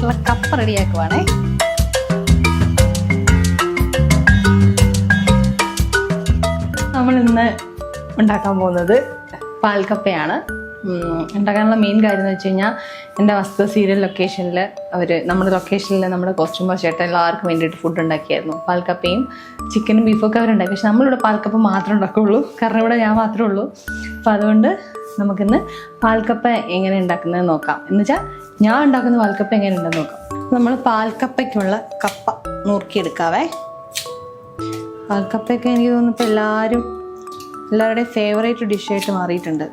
ഉണ്ടാക്കാനായിട്ടുള്ള cup റെഡിയാക്കുവാണേ നമ്മൾ ഇന്ന് ഉണ്ടാക്കാൻ പോകുന്നത് പാൽക്കപ്പയാണ് ഉണ്ടാക്കാനുള്ള മെയിൻ കാര്യം എന്ന് വെച്ച് കഴിഞ്ഞാൽ എന്റെ വസ്തു സീരിയൽ ലൊക്കേഷനിൽ അവർ നമ്മുടെ ലൊക്കേഷനിൽ നമ്മുടെ കോസ്റ്റ്യൂമർ ചേട്ടൻ എല്ലാവർക്കും വേണ്ടിയിട്ട് ഫുഡ് ഉണ്ടാക്കിയായിരുന്നു. പാൽക്കപ്പയും ചിക്കനും ബീഫും ഒക്കെ അവരുണ്ടാക്കി. പക്ഷെ നമ്മളിവിടെ പാൽക്കപ്പ മാത്രമേ ഉണ്ടാക്കുകയുള്ളൂ കാരണം ഇവിടെ ഞാൻ മാത്രമേ ഉള്ളൂ. അപ്പോൾ അതുകൊണ്ട് നമുക്കിന്ന് പാൽക്കപ്പ എങ്ങനെ ഉണ്ടാക്കുന്നത് നോക്കാം. എന്ന് വെച്ചാൽ ഞാൻ ഉണ്ടാക്കുന്ന പാൽക്കപ്പ എങ്ങനെ ഉണ്ടെന്ന് നോക്കാം. നമ്മൾ പാൽക്കപ്പയ്ക്കുള്ള കപ്പ നുറുക്കിയെടുക്കാവേ. പാൽക്കപ്പയൊക്കെ എനിക്ക് തോന്നുന്നു ഇപ്പോൾ എല്ലാവരും എല്ലാവരുടെയും ഫേവറേറ്റ് ഡിഷായിട്ട് മാറിയിട്ടുണ്ട്.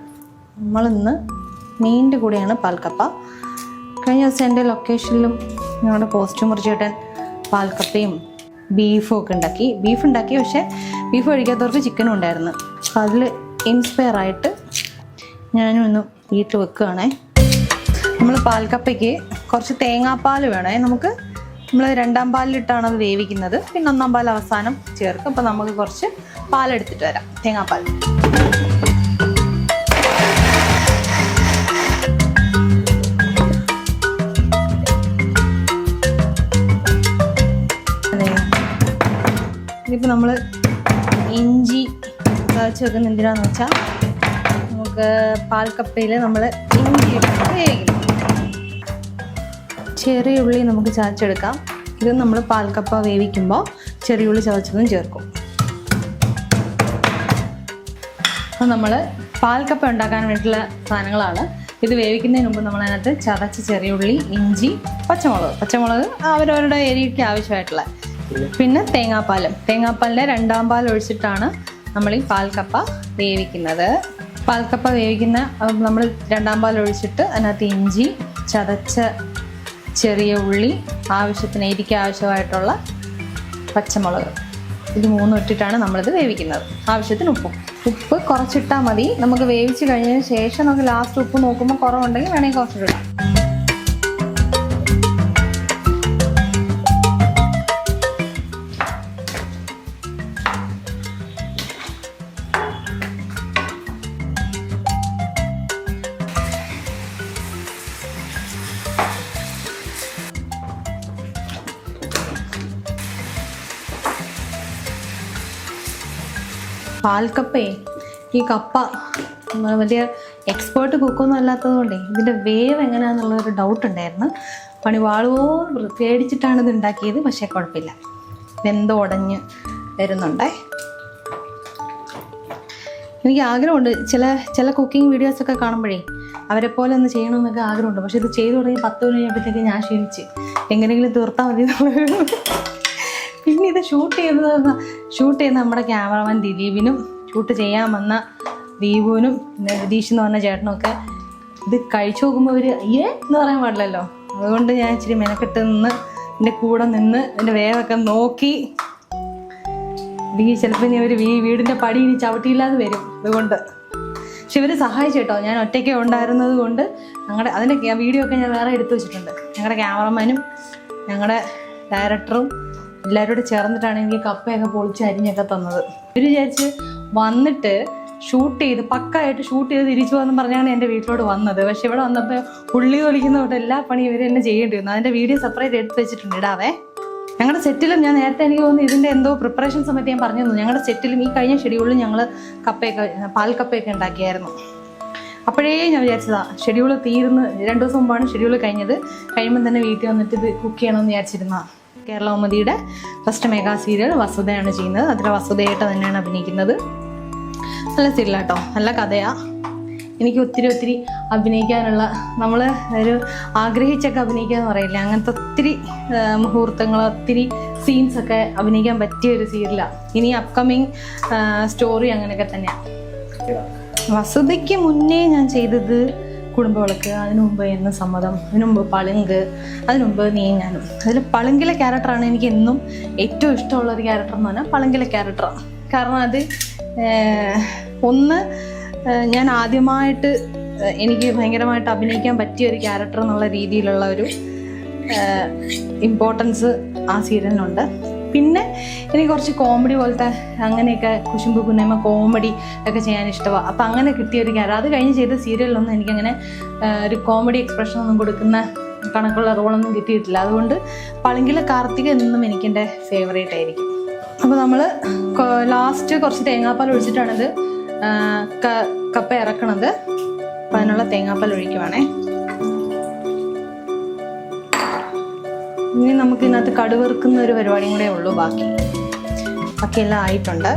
നമ്മളിന്ന് മീനിന്റെ കൂടെയാണ് പാൽക്കപ്പ. കഴിഞ്ഞ ദിവസം എന്റെ ലൊക്കേഷനിലും ഞങ്ങളുടെ പോസ്റ്റ് ചേട്ടൻ പാൽക്കപ്പയും ബീഫും ഒക്കെ ഉണ്ടാക്കി. ബീഫ് ഉണ്ടാക്കി പക്ഷേ ബീഫ് കഴിക്കാത്തവർക്ക് ചിക്കനും ഉണ്ടായിരുന്നു. അപ്പോൾ അതിൽ ഇൻസ്പയർ ആയിട്ട് ഞാനും ഒന്ന് വീട്ടിൽ വെക്കുകയാണേ. നമ്മൾ പാൽക്കപ്പയ്ക്ക് കുറച്ച് തേങ്ങാപ്പാൽ വേണേ. നമുക്ക് നമ്മൾ രണ്ടാം പാലിലിട്ടാണ് അത് വേവിക്കുന്നത്. പിന്നെ ഒന്നാം പാൽ അവസാനം ചേർക്കും. അപ്പോൾ നമുക്ക് കുറച്ച് പാലെടുത്തിട്ട് വരാം. തേങ്ങാപ്പാൽ. ഇതിപ്പോൾ നമ്മൾ ഇഞ്ചി ചതച്ച് വെക്കുന്ന എന്തിനാന്ന് വെച്ചാൽ പാൽക്കപ്പയിൽ നമ്മൾ ഇഞ്ചി വേവിക്കണം. ചെറിയ ഉള്ളി നമുക്ക് ചതച്ചെടുക്കാം. ഇത് നമ്മൾ പാൽക്കപ്പ വേവിക്കുമ്പോൾ ചെറിയ ഉള്ളി ചതച്ചതും ചേർക്കും. അപ്പോൾ നമ്മൾ പാൽക്കപ്പ ഉണ്ടാക്കാൻ വേണ്ടിയിട്ടുള്ള സാധനങ്ങളാണ്. ഇത് വേവിക്കുന്നതിന് മുമ്പ് നമ്മൾ അതിനകത്ത് ചതച്ച ചെറിയ ഉള്ളി ഇഞ്ചി പച്ചമുളക്. പച്ചമുളക് അവരവരുടെ ഏരിയയ്ക്ക് ആവശ്യമായിട്ടുള്ള. പിന്നെ തേങ്ങാപ്പാലും. തേങ്ങാപ്പാലിന്റെ രണ്ടാം പാൽ ഒഴിച്ചിട്ടാണ് നമ്മൾ ഈ പാൽക്കപ്പ വേവിക്കുന്നത്. പാൽക്കപ്പ വേവിക്കുന്ന നമ്മൾ രണ്ടാം പാൽ ഒഴിച്ചിട്ട് അതിനകത്ത് ഇഞ്ചി ചതച്ച ചെറിയ ഉള്ളി ആവശ്യത്തിന് എരിക്ക് ആവശ്യമായിട്ടുള്ള പച്ചമുളക്. ഇത് മൂന്നും ഇട്ടിട്ടാണ് നമ്മളിത് വേവിക്കുന്നത്. ആവശ്യത്തിന് ഉപ്പും. ഉപ്പ് കുറച്ചിട്ടാൽ മതി. നമുക്ക് വേവിച്ച് കഴിഞ്ഞതിന് ശേഷം നമുക്ക് ലാസ്റ്റ് ഉപ്പ് നോക്കുമ്പോൾ കുറവുണ്ടെങ്കിൽ വേണമെങ്കിൽ കുറച്ചിടാം പാൽക്കപ്പേ ഈ കപ്പ വലിയ എക്സ്പേർട്ട് കുക്കൊന്നും അല്ലാത്തത് കൊണ്ടേ ഇതിന്റെ വേവ് എങ്ങനെയാണെന്നുള്ളൊരു ഡൗട്ട് ഉണ്ടായിരുന്നു. പണി വാളുവോ പേടിച്ചിട്ടാണ് ഇത് ഉണ്ടാക്കിയത് പക്ഷേ കുഴപ്പമില്ല. വെന്ത് ഉടഞ്ഞ് വരുന്നുണ്ടേ. എനിക്ക് ആഗ്രഹമുണ്ട് ചില ചില കുക്കിംഗ് വീഡിയോസൊക്കെ കാണുമ്പോഴേ അവരെ പോലെ ഒന്ന് ചെയ്യണമെന്നൊക്കെ ആഗ്രഹമുണ്ട്. പക്ഷേ ഇത് ചെയ്തു തുടങ്ങി പത്ത് മണി കഴിഞ്ഞപ്പോഴത്തേക്ക് ഞാൻ ക്ഷീണിച്ച്. എങ്ങനെയെങ്കിലും തീർത്താൽ മതി എന്നുള്ളൊരു പിന്നെ ഇത് ഷൂട്ട് ചെയ്തത് ഷൂട്ട് ചെയ്ത് നമ്മുടെ ക്യാമറമാൻ ദിലീപിനും ഷൂട്ട് ചെയ്യാൻ വന്ന ദീപുവിനും രതീഷ് എന്ന് പറഞ്ഞ ചേട്ടനൊക്കെ ഇത് കഴിച്ചു നോക്കുമ്പോൾ അവർ അയ്യേ എന്ന് പറയാൻ പാടില്ലല്ലോ. അതുകൊണ്ട് ഞാൻ ഇച്ചിരി മെനക്കെട്ട് നിന്ന് എന്റെ കൂടെ നിന്ന് എന്റെ വേവൊക്കെ നോക്കി. ഈ ചിലപ്പോൾ ഇനി ഒരു വീ വീടിന്റെ പടി ഇനി ചവിട്ടിയില്ലാതെ വരും അതുകൊണ്ട് പക്ഷെ ഇവർ സഹായിച്ചു കേട്ടോ. ഞാൻ ഒറ്റയ്ക്ക് ഉണ്ടായിരുന്നത് കൊണ്ട് ഞങ്ങളുടെ അതിന്റെ വീഡിയോ ഒക്കെ ഞാൻ വേറെ എടുത്തു വെച്ചിട്ടുണ്ട്. ഞങ്ങളുടെ ക്യാമറമാനും ഞങ്ങളുടെ ഡയറക്ടറും എല്ലാവരും കൂടെ ചേർന്നിട്ടാണ് എനിക്ക് കപ്പയൊക്കെ പൊളിച്ച് അരിഞ്ഞൊക്കെ തന്നത്. ഇവർ വിചാരിച്ച് വന്നിട്ട് ഷൂട്ട് ചെയ്ത് പക്കായിട്ട് ഷൂട്ട് ചെയ്ത് തിരിച്ചു വന്ന് പറഞ്ഞാണ് എന്റെ വീട്ടിലോട്ട് വന്നത്. പക്ഷെ ഇവിടെ വന്നപ്പോൾ ഉള്ളി ഒലിക്കുന്നതുകൊണ്ട് എല്ലാ പണിയും ഇവർ തന്നെ ചെയ്യേണ്ടി വന്നു. അതിന്റെ വീഡിയോ സെപ്പറേറ്റ് എടുത്ത് വെച്ചിട്ടുണ്ട്. ഇടാവേ. ഞങ്ങളുടെ സെറ്റിലും ഞാൻ നേരത്തെ എനിക്ക് തോന്നുന്നു ഇതിന്റെ എന്തോ പ്രിപ്പറേഷൻ സമയത്ത് ഞാൻ പറഞ്ഞു തന്നു ഞങ്ങളുടെ സെറ്റിലും ഈ കഴിഞ്ഞ ഷെഡ്യൂളിൽ ഞങ്ങൾ കപ്പയൊക്കെ പാൽ കപ്പയൊക്കെ ഉണ്ടാക്കിയായിരുന്നു. അപ്പോഴേ ഞാൻ വിചാരിച്ചതാ ഷെഡ്യൂൾ തീർന്ന് രണ്ട് ദിവസം മുമ്പാണ് ഷെഡ്യൂൾ കഴിഞ്ഞത്. കഴിയുമ്പോൾ തന്നെ വീട്ടിൽ വന്നിട്ട് ഇത് കുക്ക് ചെയ്യണമെന്ന് വിചാരിച്ചിരുന്ന കേരളൗമതിയുടെ ഫസ്റ്റ് മെഗാ സീരിയൽ വസുതയാണ് ചെയ്യുന്നത്. അതിൽ വസുതയായിട്ട് തന്നെയാണ് അഭിനയിക്കുന്നത്. നല്ല സീരിയൽ കേട്ടോ നല്ല കഥയാ. എനിക്ക് ഒത്തിരി ഒത്തിരി അഭിനയിക്കാനുള്ള നമ്മൾ ഒരു ആഗ്രഹിച്ചൊക്കെ അഭിനയിക്കുക എന്ന് പറയില്ല? അങ്ങനത്തെ ഒത്തിരി മുഹൂർത്തങ്ങൾ ഒത്തിരി സീൻസ് ഒക്കെ അഭിനയിക്കാൻ പറ്റിയ ഒരു സീരിയലാണ് ഇനി അപ്കമിങ് സ്റ്റോറി അങ്ങനെയൊക്കെ തന്നെയാണ് വസുതയ്ക്ക് മുന്നേ ഞാൻ ചെയ്തത് കുടുംബവിളക്ക് അതിനു മുമ്പ് എന്ന സമ്മതം അതിനു മുമ്പ് പളുങ്ക് അതിനു മുമ്പ് നീങ്ങാനും അതിൽ പളുങ്കിലെ ക്യാരക്ടറാണ് എനിക്ക് എന്നും ഏറ്റവും ഇഷ്ടമുള്ള ഒരു ക്യാരക്ടർ എന്ന് പറഞ്ഞാൽ പളുങ്കിലെ ക്യാരക്ടറാണ് കാരണം അത് ഒന്ന് ഞാൻ ആദ്യമായിട്ട് എനിക്ക് ഭയങ്കരമായിട്ട് അഭിനയിക്കാൻ പറ്റിയ ഒരു ക്യാരക്ടർ എന്നുള്ള രീതിയിലുള്ള ഒരു ഇമ്പോർട്ടൻസ് ആ സീരിയലിനുണ്ട് പിന്നെ എനിക്ക് കുറച്ച് കോമഡി പോലത്തെ അങ്ങനെയൊക്കെ കുശുമ്പ് കുന്നേമ കോമഡി ഒക്കെ ചെയ്യാൻ ഇഷ്ടമാണ് അപ്പം അങ്ങനെ കിട്ടിയ ഒരു ക്യാരക്ടർ അത് കഴിഞ്ഞ് ചെയ്ത സീരിയലിലൊന്നും എനിക്കങ്ങനെ ഒരു കോമഡി എക്സ്പ്രഷൻ ഒന്നും കൊടുക്കുന്ന കണക്കുള്ള റോളൊന്നും കിട്ടിയിട്ടില്ല. അതുകൊണ്ട് പളിങ്കിലെ കാർത്തിക എന്നും എനിക്കെന്റെ ഫേവറേറ്റ് ആയിരിക്കും. അപ്പോൾ നമ്മൾ ലാസ്റ്റ് കുറച്ച് തേങ്ങാപ്പാൽ ഒഴിച്ചിട്ടാണിത് കപ്പ ഇറക്കണത്. അപ്പം അതിനുള്ള തേങ്ങാപ്പാൽ ഒഴിക്കുവാണേ. ഇനി നമുക്ക് ഇതിനകത്ത് കടുവറുക്കുന്ന ഒരു പരിപാടിയും കൂടെ ഉള്ളൂ ബാക്കി. ബാക്കി എല്ലാം ആയിട്ടുണ്ട്.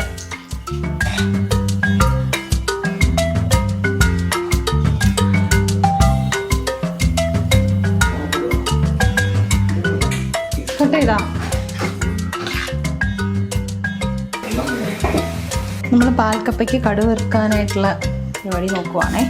ചെയ്താ. നമ്മൾ പാൽക്കപ്പയ്ക്ക് കടുവറുക്കാനായിട്ടുള്ള പരിപാടി നോക്കുവാണേ.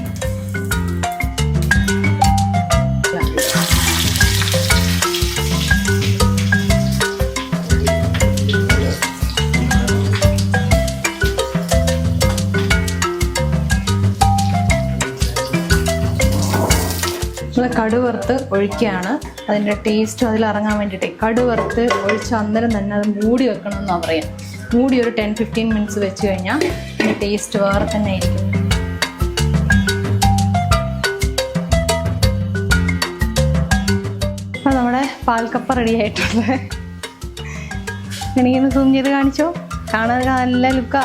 നമ്മൾ കടുവറുത്ത് ഒഴിക്കുകയാണ്. അതിന്റെ ടേസ്റ്റ് അതിൽ ഇറങ്ങാൻ വേണ്ടിയിട്ട്. കടുവറുത്ത് ഒഴിച്ച് അന്നേരം തന്നെ അത് മൂടി വെക്കണം എന്നാണ് പറയാം. മൂടി ഒരു ടെൻ ഫിഫ്റ്റീൻ മിനിറ്റ്സ് വെച്ച് കഴിഞ്ഞാൽ അതിന്റെ ടേസ്റ്റ് വേറെ തന്നെ ആയിരിക്കും. അപ്പോൾ നമ്മുടെ പാൽക്കപ്പ റെഡി ആയിട്ടുണ്ട്. എനിക്കൊന്ന് സൂം ചെയ്ത് കാണിച്ചോ? കാണാൻ നല്ല ലുക്കാ.